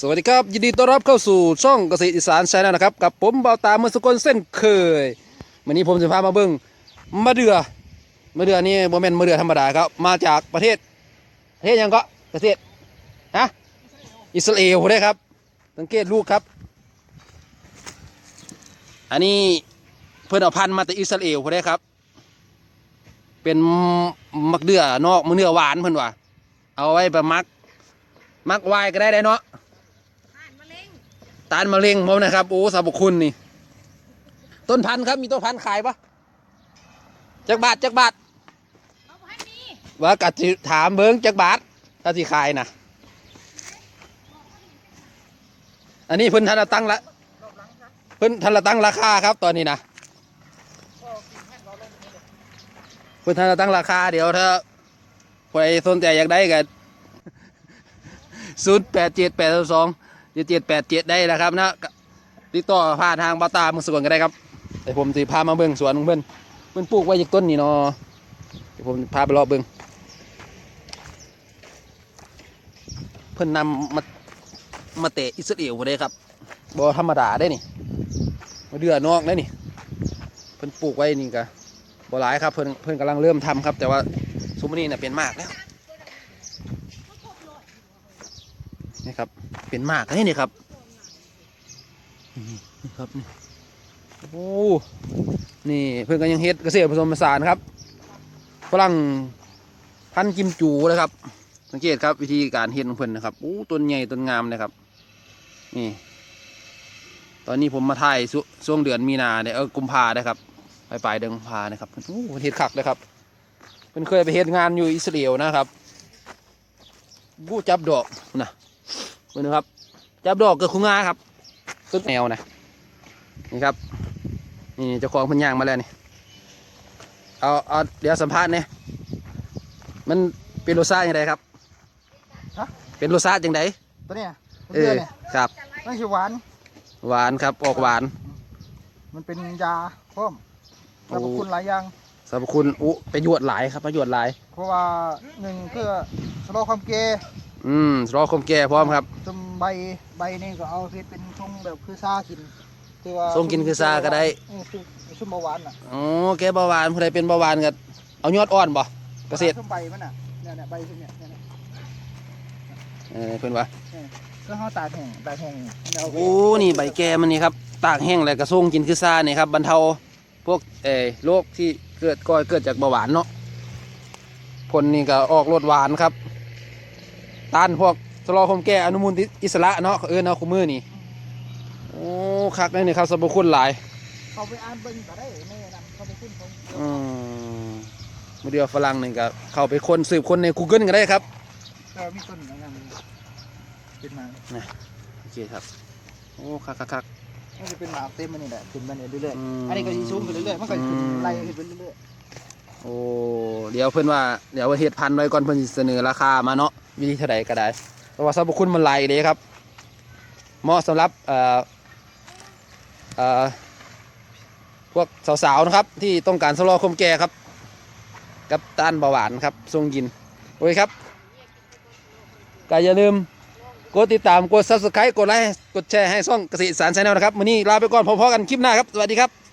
สวัสดีครับ ยินดีต้อนรับเข้าสู่ช่องเกษตรอีสานชาแนลนะครับ กับผมเบาตาเมืองสกลเส้นเคยวันนี้ผมจะพามาเบิ้งมะเดือมะเดือนี่โมเมนต์มะเดือธรรมดาครับมาจากประเทศ ประเทศยังก็ประเทศฮะอิสราเอลได้ครับ สังเกตลูกครับ อันนี้เพื่อนเอาพันธุ์มาจากอิสราเอลได้ครับ เป็นมักเดือนอกมะเดือหวานเพื่อนว่าเอาไว้ประมักมักไวายก็ได้ได้เนาะผ่นะ ตานมะเร็งผมนะครับ โอ้สรรพคุณนี่ ต้นพันธุ์ครับ มีต้นพันธุ์ขายปะจักบาทจักบาทว่ากัดสิถามเบิ้งจักบาทถ้าสิขายนะอันนี้เพิ่นทันละตั้งละเพิ่นทันละตั้งราคาครับ ตอนนี้นะเพิ่นทันละตั้งราคา เดี๋ยวถ้าใครสนใจอยากได้กันศูนย์แปดเจ็ดแปดสอง เจ็ดเจ็ดแปดเจ็ดได้นะครับนะติดต่อผ่านทางบาตามือสวนก็ได้ครับแต่ผมสิพามาเบิ่งสวนของเพิ่อนเพิ่อนปลูกไว้จากต้นนี่เนาะเดี๋ยวผมพาไปรอบเบิ่งเพิ่อนนำมามาเตะอิสราเอลบ่ได้ครับบ่ธรรมดาได้นี่มาเดือนอกได้นี่เพิ่นปลูกไว้นี่ก็บ่หลายครับเพิ่นเพิ่นกำลังเริ่มทำครับ แต่ว่าซุมนี้น่ะเป็นมากแล้ว นี่ครับ เป็นมากแล้นี่ครับนี่ครับนี่โอ้นี่เพิ่อนก็ยังเฮ็ดเกษตรผสมผสานครับฝรั่งพันกิมจูนะครับ สังเกตครับวิธีการเฮ็ดของเพิ่อนนะครับโอ้ต้นใหญ่ต้นงามนะครับ นี่ ตอนนี้ผมมาถ่ายช่วงเดือนมีนาเนี่ยเออกุมภาได้ครับปลายปลายเดือนกุมภานะครับโอ้เฮ็ดคักเลยครับเป็นเคยไปเฮ็ดงานอยู่อิสราเอลนะครับกูจับดอกนะ เพื่อนนะครับจับดอกกับคุงาครับต้นแนวนะนี่ครับ นี่เจ้าของเพันยางมาแล้วนี่เอาเอาเดี๋ยวสัมภาษณ์เนี่ยมันเป็นรสชาติยังไงครับฮะ เป็นรสชาติยังไงตัวเนี้ยเอเลืออเนี่ยครับไม่ใช่หวาน หวานครับออกหวาน มันเป็นยาเพิ่มสรรพโอ้คุณหลายอย่าง สรรพคุณอุประโยชน์หลายครับประโยชน์หลาย เพราะว่าหนึ่งเพื่อชะลอความเกย อืมรอคมแก่พร้อมครับจนใบใบนี่ก็เอาเฮ็ดเป็นชงแบบคือซากินคือว่าทรงกินคือซาก็ได้เออคือชุ่มเบาหวานอะอ๋อแก้เบาหวานผู้ใดเป็นเบาหวานก็เอายอดอ่อนบ่เกษตรชุ่มใบมันอะเนี่ยเนี่ยใบชุ่มเนี่ยเนี่ยเนี่ยเออเพิ่นว่าก็เขาตากแห้งตากแห้งแล้วเอาไปโอ้นี่ใบแก่มันนี่ครับตากแห้งแล้วก็ส่งกินคือซ่านี่ครับบรรเทาพวกเออโรคที่เกิดก่อเกิดจากเบาหวานเนาะผลนี่ก็ออกรสหวานครับ ต้านพวกสลอคมแก่อนุมูลอิสระเนาะเขาเอิ้นเนาะคุมือนี่โอ้คักเลยนี่ครับสรรพคุณหลายเขาไปอ่านเบิ่งก็ได้ไม่นำเขาไปขึ้นของอืมมื่อเดียวฝรั่งหนึ่งก็เข้าไปคนสืบคนใน Google ก็ได้ครับก็มีต้นอย่างนั้นเป็นมาโอเคครับโอ้คักคักคักมันจะเป็นหมากเต็มมันนี่แหละขึ้นมาเนี่ยเรื่อยอืมๆอันนี้ก็ยิ่งสูงขึ้นเรื่อยๆมันก็ขึ้นอืมไล่ขึ้นไปเรื่อยโอ้เดี๋ยวเพื่อนว่าเดี๋ยวเฮ็ดพันไว้ก่อนเพื่อนสิเสนอราคามาเนาะวิธีเท่าใดก็ได้เพราะว่าสรรพคุณมันหลายเลยครับ เหมาะสำหรับเอ่อเอ่อพวกสาวๆนะครับ ที่ต้องการสโลอคมแก่ครับ กับต้านเบาหวานครับทรงกินโอเคครับก็อย่าลืมกดติดตาม กด subscribe กดไลค์ กดแชร์ให้ช่องเกษตรสารชาแนลนะครับวันนี้ลาไปก่อนพบกันคลิปหน้าครับ สวัสดีครับ